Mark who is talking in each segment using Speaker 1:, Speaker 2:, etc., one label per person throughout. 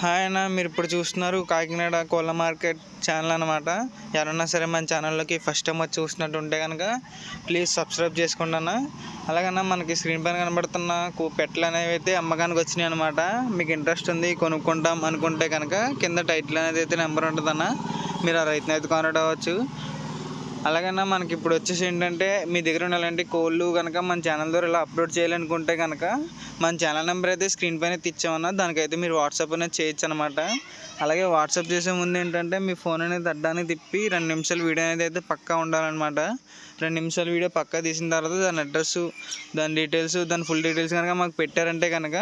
Speaker 1: Hi అన్న మీరు ఇప్పుడు చూస్తున్నారు కాకినాడ కోళ్ళ మార్కెట్ ఛానల్ అనమాట ఎవరన్నా సరే మన ఛానల్లోకి ఫస్ట్ టైం వచ్చి చూసినట్టు ఉంటే కనుక ప్లీజ్ సబ్స్క్రైబ్ చేసుకోండి అన్న. అలాగన్నా మనకి స్క్రీన్ పైన కనబడుతున్న పెట్టలు అనేవి అయితే అమ్మకానికి వచ్చినాయి అనమాట మీకు ఇంట్రెస్ట్ ఉంది కొనుక్కుంటాం అనుకుంటే కనుక కింద టైటిల్ అనేది అయితే నెంబర్ ఉంటుందన్న. మీరు ఆ రైతుని అయితే కాంటాక్ట్ అవ్వచ్చు. అలాగన్నా మనకి ఇప్పుడు వచ్చేసి ఏంటంటే మీ దగ్గర ఉన్న ఇలాంటి కోళ్ళు కనుక మన ఛానల్ ద్వారా ఇలా అప్లోడ్ చేయాలనుకుంటే కనుక మన ఛానల్ నెంబర్ అయితే స్క్రీన్ పైన తెచ్చామన్నా దానికైతే మీరు వాట్సాప్ అనేది చేయొచ్చు అనమాట అలాగే వాట్సాప్ చేసే ముందు ఏంటంటే మీ ఫోన్ అనేది అడ్డానికి తిప్పి రెండు నిమిషాలు వీడియో అనేది అయితే పక్కా ఉండాలన్నమాట. రెండు నిమిషాల వీడియో పక్కా తీసిన తర్వాత దాని అడ్రస్ దాని డీటెయిల్స్ దాని ఫుల్ డీటెయిల్స్ కనుక మాకు పెట్టారంటే కనుక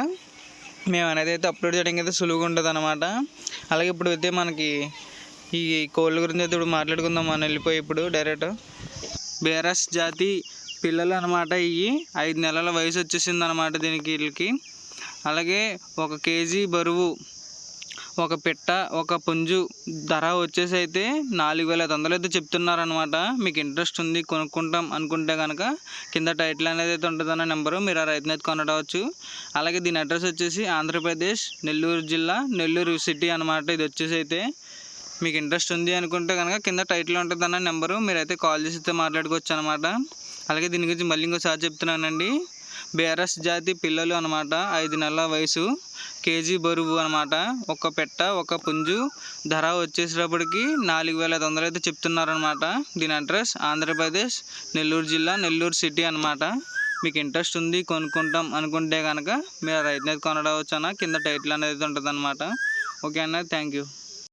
Speaker 1: మేము అనేది అయితే అప్లోడ్ చేయడానికి అయితే సులువుగా ఉంటుంది అనమాట అలాగే ఇప్పుడు అయితే మనకి ఈ కోళ్ళ గురించి అయితే ఇప్పుడు మాట్లాడుకుందాం. మనం వెళ్ళిపోయి ఇప్పుడు డైరెక్ట్ బేరస్ జాతి పిల్లలు అనమాట ఇవి ఐదు నెలల వయసు వచ్చేసింది అనమాట దీనికి వీళ్ళకి. అలాగే ఒక కేజీ బరువు ఒక పిట్ట ఒక పుంజు ధర వచ్చేసి అయితే నాలుగు వేల ఐదు వందలు అయితే చెప్తున్నారనమాట. మీకు ఇంట్రెస్ట్ ఉంది కొనుక్కుంటాం అనుకుంటే కనుక కింద టైటిల్ అనేది అయితే ఉంటుందన్న నెంబరు. మీరు ఆ రైతుని అయితే కొనడవచ్చు. అలాగే దీని అడ్రస్ వచ్చేసి ఆంధ్రప్రదేశ్ నెల్లూరు జిల్లా నెల్లూరు సిటీ అనమాట. ఇది వచ్చేసి అయితే మీకు ఇంట్రెస్ట్ ఉంది అనుకుంటే కనుక కింద టైటిల్ ఉంటుంది అన్న నెంబరు. మీరైతే కాల్ చేసి అయితే మాట్లాడుకోవచ్చు అనమాట అలాగే దీని గురించి మళ్ళీ ఇంకోసారి చెప్తున్నానండి. బేరస్ జాతి పిల్లలు అనమాట ఐదు నెలల వయసు. కేజీ బరువు అనమాట ఒక పెట్ట ఒక పుంజు. ధర వచ్చేసేటప్పటికి నాలుగు వేల ఐదు వందలు అయితే చెప్తున్నారనమాట దీని అడ్రస్ ఆంధ్రప్రదేశ్ నెల్లూరు జిల్లా నెల్లూరు సిటీ అనమాట మీకు ఇంట్రెస్ట్ ఉంది కొనుక్కుంటాం అనుకుంటే కనుక మీరు రైతు కొనడవచ్చు అన్న కింద టైటిల్ అనేది ఉంటుంది అనమాట ఓకే అన్న థ్యాంక్ యూ